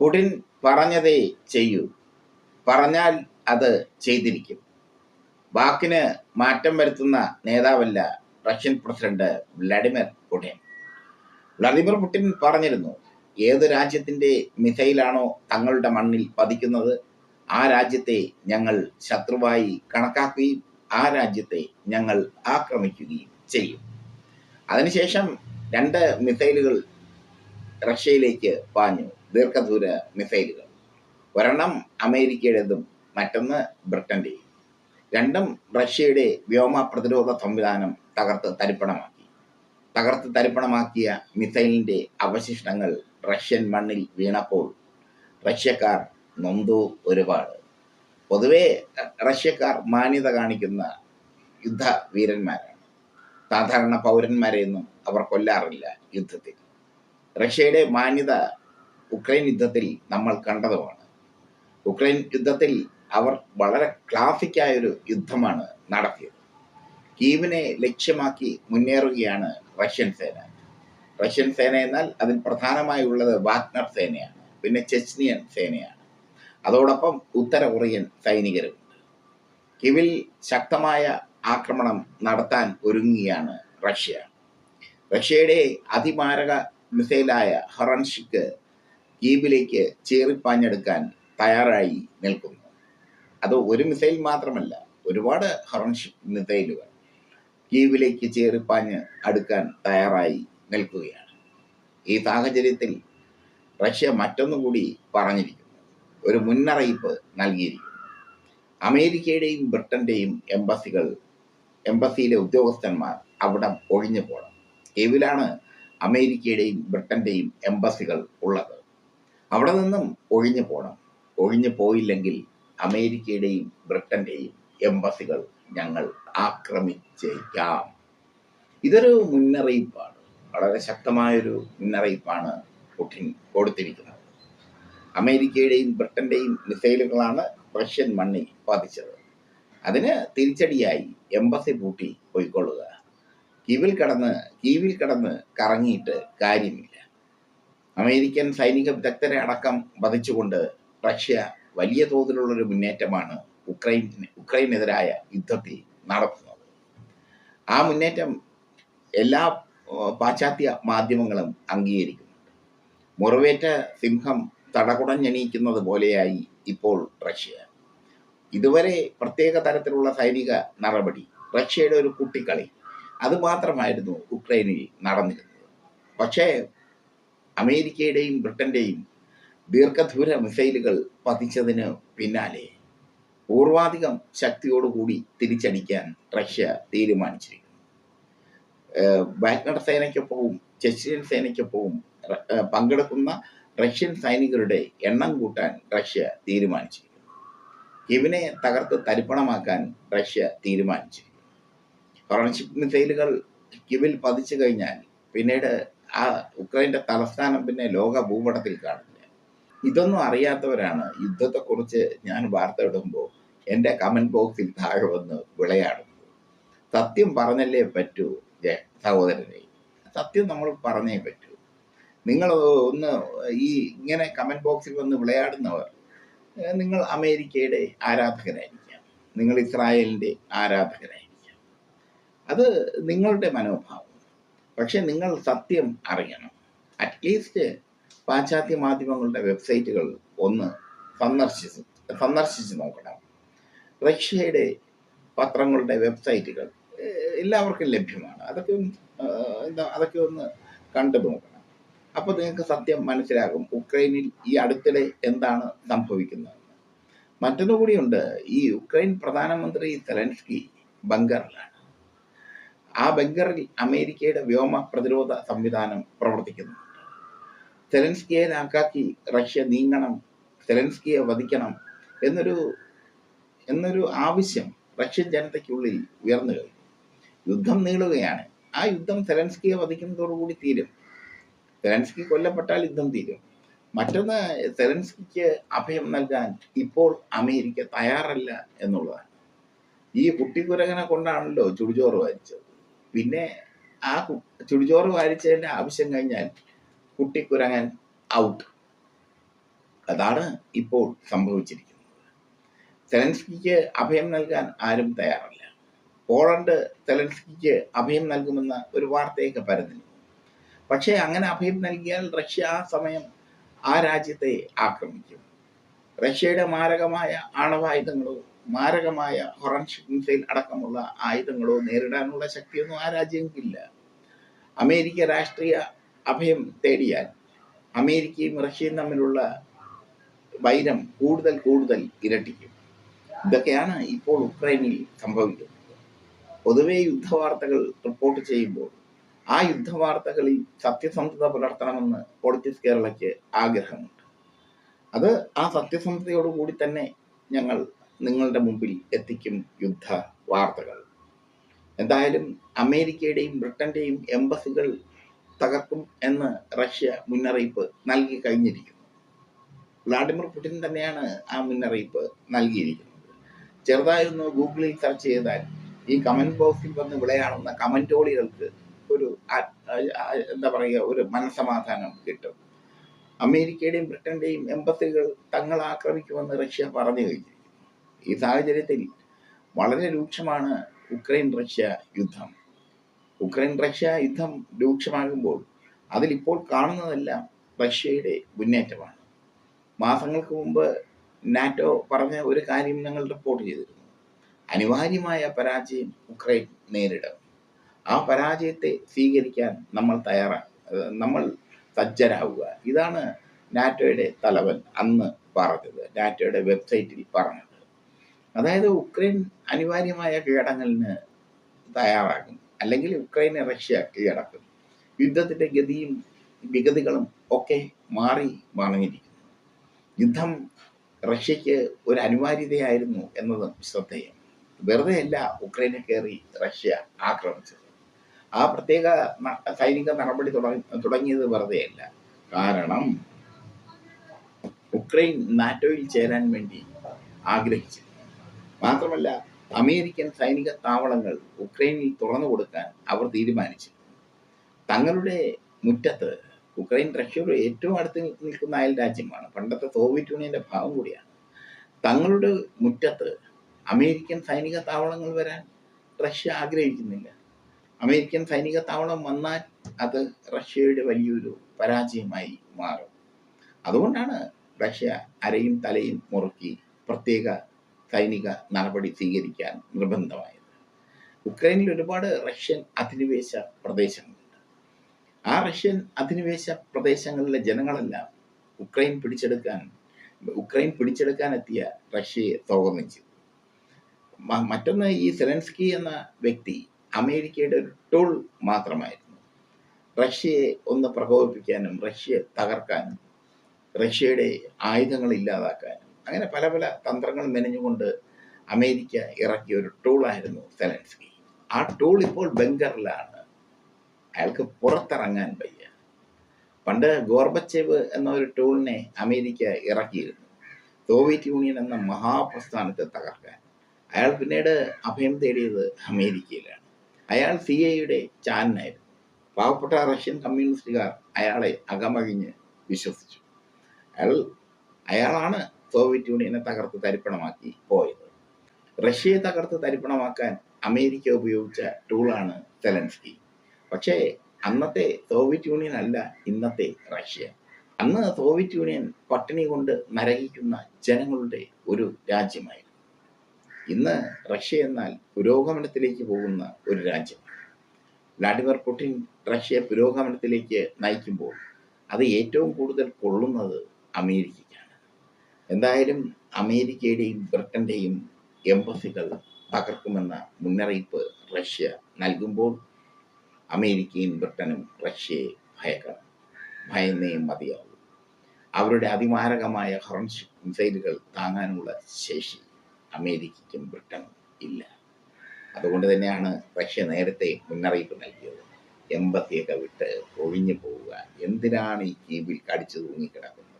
Putin പറഞ്ഞതേ ചെയ്യൂ. പറഞ്ഞാൽ അത് ചെയ്തിരിക്കും. വാക്കിന് മാറ്റം വരുത്തുന്ന നേതാവല്ല Russian president Vladimir Putin. Vladimir Putin പറഞ്ഞിരുന്നു ഏത് രാജ്യത്തിന്റെ മിസൈലാണോ തങ്ങളുടെ മണ്ണിൽ പതിക്കുന്നത് ആ രാജ്യത്തെ ഞങ്ങൾ ശത്രുവായി കണക്കാക്കുകയും ആ രാജ്യത്തെ ഞങ്ങൾ ആക്രമിക്കുകയും ചെയ്യും. അതിനുശേഷം രണ്ട് മിസൈലുകൾ റഷ്യയിലേക്ക് പാഞ്ഞു. ദീർഘദൂര മിസൈലുകൾ. ഒരെണ്ണം അമേരിക്കയുടേതും മറ്റൊന്ന് ബ്രിട്ടന്റെയും രണ്ടും റഷ്യയുടെ വ്യോമ പ്രതിരോധ സംവിധാനം തകർത്ത് തരിപ്പണമാക്കി. തകർത്ത് തരിപ്പണമാക്കിയ മിസൈലിന്റെ അവശിഷ്ടങ്ങൾ റഷ്യൻ മണ്ണിൽ വീണപ്പോൾ റഷ്യക്കാർ നൊന്തു ഒരുപാട്. പൊതുവെ റഷ്യക്കാർ മാന്യത കാണിക്കുന്ന യുദ്ധവീരന്മാരാണ്. സാധാരണ പൗരന്മാരെയൊന്നും അവർ കൊല്ലാറില്ല യുദ്ധത്തിൽ. റഷ്യയുടെ മാന്യത ഉക്രൈൻ യുദ്ധത്തിൽ നമ്മൾ കണ്ടതുമാണ്. ഉക്രൈൻ യുദ്ധത്തിൽ അവർ വളരെ ക്ലാസിക്കായൊരു യുദ്ധമാണ് നടത്തിയത്. കീവിനെ ലക്ഷ്യമാക്കി മുന്നേറുകയാണ് റഷ്യൻ സേന. റഷ്യൻ സേന എന്നാൽ അതിൽ പ്രധാനമായി ഉള്ളത് വാഗ്നർ സേനയാണ് പിന്നെ ചെച്നിയൻ സേനയാണ്. അതോടൊപ്പം ഉത്തര കൊറിയൻ സൈനികരും കിവിൽ ശക്തമായ ആക്രമണം നടത്താൻ ഒരുങ്ങുകയാണ് റഷ്യ. റഷ്യയുടെ അതിമാരക മിസൈലായ ഹറൻഷിക്ക് കീവിലേക്ക് ചേറിപ്പാഞ്ഞെടുക്കാൻ തയ്യാറായി നിൽക്കുന്നു. അത് ഒരു മിസൈൽ മാത്രമല്ല ഒരുപാട് ഹറൻഷിക് മിസൈലുകൾ ദ്വീപിലേക്ക് ചേറിപ്പാഞ്ഞ് അടുക്കാൻ തയ്യാറായി നിൽക്കുകയാണ്. ഈ സാഹചര്യത്തിൽ റഷ്യ മറ്റൊന്നുകൂടി പറഞ്ഞിരിക്കുന്നു. ഒരു മുന്നറിയിപ്പ് നൽകിയിരിക്കുന്നു. അമേരിക്കയുടെയും ബ്രിട്ടന്റെയും എംബസികൾ എംബസിയിലെ ഉദ്യോഗസ്ഥന്മാർ അവിടെ ഒഴിഞ്ഞു പോകണം ഏവിലാണ് അമേരിക്കയുടെയും ബ്രിട്ടന്റെയും എംബസികൾ ഉള്ളത്? അവിടെ നിന്നും ഒഴിഞ്ഞു പോകണം ഒഴിഞ്ഞു പോയില്ലെങ്കിൽ അമേരിക്കയുടെയും ബ്രിട്ടന്റെയും എംബസികൾ ഞങ്ങൾ ആക്രമിച്ചേക്കാം. ഇതൊരു മുന്നറിയിപ്പാണ്. വളരെ ശക്തമായൊരു മുന്നറിയിപ്പാണ് പുടിൻ കൊടുത്തിരിക്കുന്നത്. അമേരിക്കയുടെയും ബ്രിട്ടന്റെയും മിസൈലുകളാണ് റഷ്യൻ മണ്ണിൽ പതിച്ചത്. അതിന് തിരിച്ചടിയായി എംബസി പൂട്ടി പോയിക്കൊള്ളുക. കീവിൽ കടന്ന് കീവിൽ കടന്ന് കറങ്ങിയിട്ട് കാര്യമില്ല. അമേരിക്കൻ സൈനിക വിദഗ്ധരെ അടക്കം വധിച്ചുകൊണ്ട് റഷ്യ വലിയ തോതിലുള്ള ഒരു മുന്നേറ്റമാണ് ഉക്രൈൻ ഉക്രൈനെതിരായ യുദ്ധത്തിൽ നടത്തുന്നത്. ആ മുന്നേറ്റം എല്ലാ പാശ്ചാത്യ മാധ്യമങ്ങളും അംഗീകരിക്കുന്നുണ്ട്. മുറിവേറ്റ സിംഹം തടകുടഞ്ഞെണീക്കുന്നത് പോലെയായി ഇപ്പോൾ റഷ്യ. ഇതുവരെ പ്രത്യേക തരത്തിലുള്ള സൈനിക നടപടി റഷ്യയുടെ ഒരു കുട്ടിക്കളി. അതുമാത്രമായിരുന്നു ഉക്രൈനിൽ നടന്നിരുന്നത്. പക്ഷേ അമേരിക്കയുടെയും ബ്രിട്ടന്റെയും ദീർഘദൂര മിസൈലുകൾ പതിച്ചതിന് പിന്നാലെ പൂർവാധികം ശക്തിയോടുകൂടി തിരിച്ചടിക്കാൻ റഷ്യ തീരുമാനിച്ചിരിക്കുന്നു. വാഗ്നർ സേനയ്ക്കൊപ്പവും ചെച്ചിയൻ സേനയ്ക്കൊപ്പവും പങ്കെടുക്കുന്ന റഷ്യൻ സൈനികരുടെ എണ്ണം കൂട്ടാൻ റഷ്യ തീരുമാനിച്ചിരിക്കുന്നു. ഇവനെ തകർത്ത് തരിപ്പണമാക്കാൻ റഷ്യ തീരുമാനിച്ചിരിക്കുന്നു. ഹൊറൺഷിപ്പ് മിസൈലുകൾ കിവിൽ പതിച്ചു കഴിഞ്ഞാൽ പിന്നീട് ആ ഉക്രൈന്റെ തലസ്ഥാനം പിന്നെ ലോക ഭൂപടത്തിൽ കാണില്ല ഇതൊന്നും അറിയാത്തവരാണ് യുദ്ധത്തെക്കുറിച്ച് ഞാൻ വാർത്ത ഇടുമ്പോൾ എന്റെ കമന്റ് ബോക്സിൽ താഴെ വന്ന് വിളയാടുന്നത്. സത്യം പറഞ്ഞല്ലേ പറ്റൂ സഹോദരനെ? സത്യം നമ്മൾ പറഞ്ഞേ പറ്റൂ. നിങ്ങൾ ഒന്ന് ഈ ഇങ്ങനെ കമന്റ് ബോക്സിൽ വന്ന് വിളയാടുന്നവർ നിങ്ങൾ അമേരിക്കയുടെ ആരാധകരായിരിക്കാം നിങ്ങൾ ഇസ്രായേലിന്റെ ആരാധകരായിരിക്കാം അത് നിങ്ങളുടെ മനോഭാവം. പക്ഷെ നിങ്ങൾ സത്യം അറിയണം. അറ്റ്ലീസ്റ്റ് പാശ്ചാത്യ മാധ്യമങ്ങളുടെ വെബ്സൈറ്റുകൾ ഒന്ന് സന്ദർശിച്ച് സന്ദർശിച്ച് നോക്കണം. റഷ്യയുടെ പത്രങ്ങളുടെ വെബ്സൈറ്റുകൾ എല്ലാവർക്കും ലഭ്യമാണ്. അതൊക്കെ എന്താ അതൊക്കെ ഒന്ന് കണ്ടു നോക്കണം. അപ്പോൾ നിങ്ങൾക്ക് സത്യം മനസ്സിലാകും ഉക്രൈനിൽ ഈ അടുത്തിടെ എന്താണ് സംഭവിക്കുന്നത്. മറ്റൊന്നുകൂടിയുണ്ട് ഈ ഉക്രൈൻ പ്രധാനമന്ത്രി സെലൻസ്കി ബങ്കറിലാണ്. ആ ബങ്കറിൽ അമേരിക്കയുടെ വ്യോമ പ്രതിരോധ സംവിധാനം പ്രവർത്തിക്കുന്നു. സെലൻസ്കിയെ നാക്കാക്കി റഷ്യ നീങ്ങണം സെലൻസ്കിയെ വധിക്കണം എന്നൊരു എന്നൊരു ആവശ്യം റഷ്യൻ ജനതയ്ക്കുള്ളിൽ ഉയർന്നു കഴിഞ്ഞു. യുദ്ധം നീളുകയാണ്. ആ യുദ്ധം സെലൻസ്കിയെ വധിക്കുന്നതോടുകൂടി തീരും. സെലൻസ്കി കൊല്ലപ്പെട്ടാൽ യുദ്ധം തീരും. മറ്റൊന്ന് സെലൻസ്കിക്ക് അഭയം നൽകാൻ ഇപ്പോൾ അമേരിക്ക തയ്യാറല്ല എന്നുള്ളതാണ്. ഈ കുട്ടിക്കുരകനെ കൊണ്ടാണല്ലോ ചുടുചോറ് വാരിച്ചത്. പിന്നെ ആ ചുടിച്ചോറ് വാരിച്ചതിന്റെ ആവശ്യം കഴിഞ്ഞാൽ കുട്ടിക്കുരങ്ങൻ ഔട്ട് അതാണ് ഇപ്പോൾ സംഭവിച്ചിരിക്കുന്നത്. സെലൻസ്കിക്ക് അഭയം നൽകാൻ ആരും തയ്യാറല്ല. പോളണ്ട് സെലൻസ്കിക്ക് അഭയം നൽകുമെന്ന ഒരു വാർത്തയൊക്കെ പരന്നിരുന്നു. പക്ഷേ അങ്ങനെ അഭയം നൽകിയാൽ റഷ്യ ആ സമയം ആ രാജ്യത്തെ ആക്രമിക്കും. റഷ്യയുടെ മാരകമായ ആണവായുധങ്ങളോ മാരകമായ ഹൊറൻഷിക് മിസൈൽ അടക്കമുള്ള ആയുധങ്ങളോ നേരിടാനുള്ള ശക്തിയൊന്നും ആ രാജ്യങ്ങൾക്കില്ല. അമേരിക്ക രാഷ്ട്രീയ അഭയം തേടിയാൽ അമേരിക്കയും റഷ്യയും തമ്മിലുള്ള വൈരം കൂടുതൽ കൂടുതൽ ഇരട്ടിക്കും. ഇതൊക്കെയാണ് ഇപ്പോൾ ഉക്രൈനിൽ സംഭവിക്കുന്നത്. പൊതുവേ യുദ്ധവാർത്തകൾ റിപ്പോർട്ട് ചെയ്യുമ്പോൾ ആ യുദ്ധവാർത്തകളിൽ സത്യസന്ധത പുലർത്തണമെന്ന് പൊളിറ്റിക്സ് കേരളയ്ക്ക് ആഗ്രഹമുണ്ട്. അത് ആ സത്യസന്ധതയോടുകൂടി തന്നെ ഞങ്ങൾ നിങ്ങളുടെ മുമ്പിൽ എത്തിക്കും യുദ്ധ വാർത്തകൾ. എന്തായാലും അമേരിക്കയുടെയും ബ്രിട്ടന്റെയും എംബസികൾ തകർക്കും എന്ന് റഷ്യ മുന്നറിയിപ്പ് നൽകി കഴിഞ്ഞിരിക്കുന്നു. വ്ളാഡിമിർ പുടിൻ തന്നെയാണ് ആ മുന്നറിയിപ്പ് നൽകിയിരിക്കുന്നത്. ചെറുതായി ഒന്ന് ഗൂഗിളിൽ സെർച്ച് ചെയ്താൽ ഈ കമന്റ് ബോക്സിൽ വന്ന് വിളയാടുന്ന കമന്റോളികൾക്ക് ഒരു എന്താ പറയുക ഒരു മനസമാധാനം കിട്ടും. അമേരിക്കയുടെയും ബ്രിട്ടന്റെയും എംബസികൾ തങ്ങൾ ആക്രമിക്കുമെന്ന് റഷ്യ പറഞ്ഞു കഴിഞ്ഞിരിക്കുന്നു. ഈ സാഹചര്യത്തിൽ വളരെ രൂക്ഷമാണ് ഉക്രൈൻ റഷ്യ യുദ്ധം. ഉക്രൈൻ റഷ്യ യുദ്ധം രൂക്ഷമാകുമ്പോൾ അതിലിപ്പോൾ കാണുന്നതെല്ലാം റഷ്യയുടെ മുന്നേറ്റമാണ്. മാസങ്ങൾക്ക് മുമ്പ് നാറ്റോ പറഞ്ഞ ഒരു കാര്യം ഞങ്ങൾ റിപ്പോർട്ട് ചെയ്തിരുന്നു. അനിവാര്യമായ പരാജയം ഉക്രൈൻ നേരിടും. ആ പരാജയത്തെ സ്വീകരിക്കാൻ നമ്മൾ തയ്യാറാണ് നമ്മൾ സജ്ജരാവുക. ഇതാണ് നാറ്റോയുടെ തലവൻ അന്ന് പറഞ്ഞത്. നാറ്റോയുടെ വെബ്സൈറ്റിൽ പറഞ്ഞത്. അതായത് ഉക്രൈൻ അനിവാര്യമായ കീഴടങ്ങലിന് തയ്യാറാകും. അല്ലെങ്കിൽ ഉക്രൈനെ റഷ്യ കീഴടക്കും. യുദ്ധത്തിന്റെ ഗതിയും വിഗതികളും ഒക്കെ മാറി മറിഞ്ഞിരിക്കുന്നു യുദ്ധം റഷ്യക്ക് ഒരു അനിവാര്യതയായിരുന്നു എന്നതും ശ്രദ്ധേയം. വെറുതെ അല്ല ഉക്രൈനെ കയറി റഷ്യ ആക്രമിച്ചത്. ആ പ്രത്യേക സൈനിക നടപടി തുടങ്ങി തുടങ്ങിയത് വെറുതെയല്ല. കാരണം ഉക്രൈൻ നാറ്റോയിൽ ചേരാൻ വേണ്ടി ആഗ്രഹിച്ചു മാത്രമല്ല അമേരിക്കൻ സൈനിക താവളങ്ങൾ ഉക്രൈനിൽ തുറന്നു കൊടുക്കാൻ അവർ തീരുമാനിച്ചു തങ്ങളുടെ മുറ്റത്ത് ഉക്രൈൻ റഷ്യയുടെ ഏറ്റവും അടുത്ത് നിൽക്കുന്ന അയൽ രാജ്യമാണ്. പണ്ടത്തെ സോവിയറ്റ് യൂണിയന്റെ ഭാഗം കൂടിയാണ്. തങ്ങളുടെ മുറ്റത്ത് അമേരിക്കൻ സൈനിക താവളങ്ങൾ വരാൻ റഷ്യ ആഗ്രഹിക്കുന്നില്ല. അമേരിക്കൻ സൈനിക താവളം വന്നാൽ അത് റഷ്യയുടെ വലിയൊരു പരാജയമായി മാറും. അതുകൊണ്ടാണ് റഷ്യ അരയും തലയും മുറുക്കി പ്രത്യേക സൈനിക നടപടി സ്വീകരിക്കാൻ നിർബന്ധമായത്. ഉക്രൈനിൽ ഒരുപാട് റഷ്യൻ അധിനിവേശ പ്രദേശങ്ങളുണ്ട്. ആ റഷ്യൻ അധിനിവേശ പ്രദേശങ്ങളിലെ ജനങ്ങളെല്ലാം ഉക്രൈൻ പിടിച്ചെടുക്കാൻ ഉക്രൈൻ പിടിച്ചെടുക്കാൻ എത്തിയ റഷ്യയെ സ്വാഗതം ചെയ്തു. മറ്റൊന്ന് ഈ സെലൻസ്കി എന്ന വ്യക്തി അമേരിക്കയുടെ ഒരു ടൂൾ മാത്രമായിരുന്നു. റഷ്യയെ ഒന്ന് പ്രകോപിപ്പിക്കാനും റഷ്യയെ തകർക്കാനും റഷ്യയുടെ ആയുധങ്ങൾ ഇല്ലാതാക്കാനും അങ്ങനെ പല പല തന്ത്രങ്ങൾ മെനഞ്ഞുകൊണ്ട് അമേരിക്ക ഇറക്കിയ ഒരു ടൂളായിരുന്നു സെലൻസ്കി. ആ ടൂൾ ഇപ്പോൾ ബംഗറിലാണ്. അയാൾക്ക് പുറത്തിറങ്ങാൻ വയ്യ. പണ്ട് ഗോർബച്ചേവ് എന്ന ഒരു ടൂളിനെ അമേരിക്ക ഇറക്കിയിരുന്നു. സോവിയറ്റ് യൂണിയൻ എന്ന മഹാപ്രസ്ഥാനത്തെ തകർക്കാൻ. അയാൾ പിന്നീട് അഭയം തേടിയത് അമേരിക്കയിലാണ്. അയാൾ സി ഐയുടെ ചാനനായിരുന്നു പാവപ്പെട്ട റഷ്യൻ കമ്മ്യൂണിസ്റ്റുകാർ അയാളെ അകമകിഞ്ഞ് വിശ്വസിച്ചു. അയാൾ അയാളാണ് സോവിയറ്റ് യൂണിയനെ തകർത്ത് തരിപ്പണമാക്കി പോയത്. റഷ്യയെ തകർത്ത് തരിപ്പണമാക്കാൻ അമേരിക്ക ഉപയോഗിച്ച ടൂളാണ് സെലൻസ്കി. പക്ഷേ അന്നത്തെ സോവിയറ്റ് യൂണിയൻ അല്ല ഇന്നത്തെ റഷ്യ. അന്ന് സോവിയറ്റ് യൂണിയൻ പട്ടിണി കൊണ്ട് നരകിക്കുന്ന ജനങ്ങളുടെ ഒരു രാജ്യമായിരുന്നു. ഇന്ന് റഷ്യ എന്നാൽ പുരോഗമനത്തിലേക്ക് പോകുന്ന ഒരു രാജ്യം വ്ളാഡിമിർ പുടിൻ റഷ്യ പുരോഗമനത്തിലേക്ക് നയിക്കുമ്പോൾ അത് ഏറ്റവും കൂടുതൽ കൊള്ളുന്നത് അമേരിക്കയ്ക്കാണ്. എന്തായാലും അമേരിക്കയുടെയും ബ്രിട്ടന്റെയും എംബസികൾ തകർക്കുമെന്ന മുന്നറിയിപ്പ് റഷ്യ നൽകുമ്പോൾ അമേരിക്കയും ബ്രിട്ടനും റഷ്യയെ ഭയക്കണം ഭയന്നേ മതിയാവും. അവരുടെ അതിമാരകമായ ഹോർൺഷിപ്പ് മിസൈലുകൾ താങ്ങാനുള്ള ശേഷി അമേരിക്കയ്ക്കും ബ്രിട്ടനും ഇല്ല. അതുകൊണ്ട് തന്നെയാണ് റഷ്യ നേരത്തെ മുന്നറിയിപ്പ് നൽകിയത്. എമ്പത്തിയൊക്കെ വിട്ട് ഒഴിഞ്ഞു പോവുക. എന്തിനാണ് ഈ കീബിൽ കടിച്ചു തൂങ്ങിക്കിടക്കുന്നത്?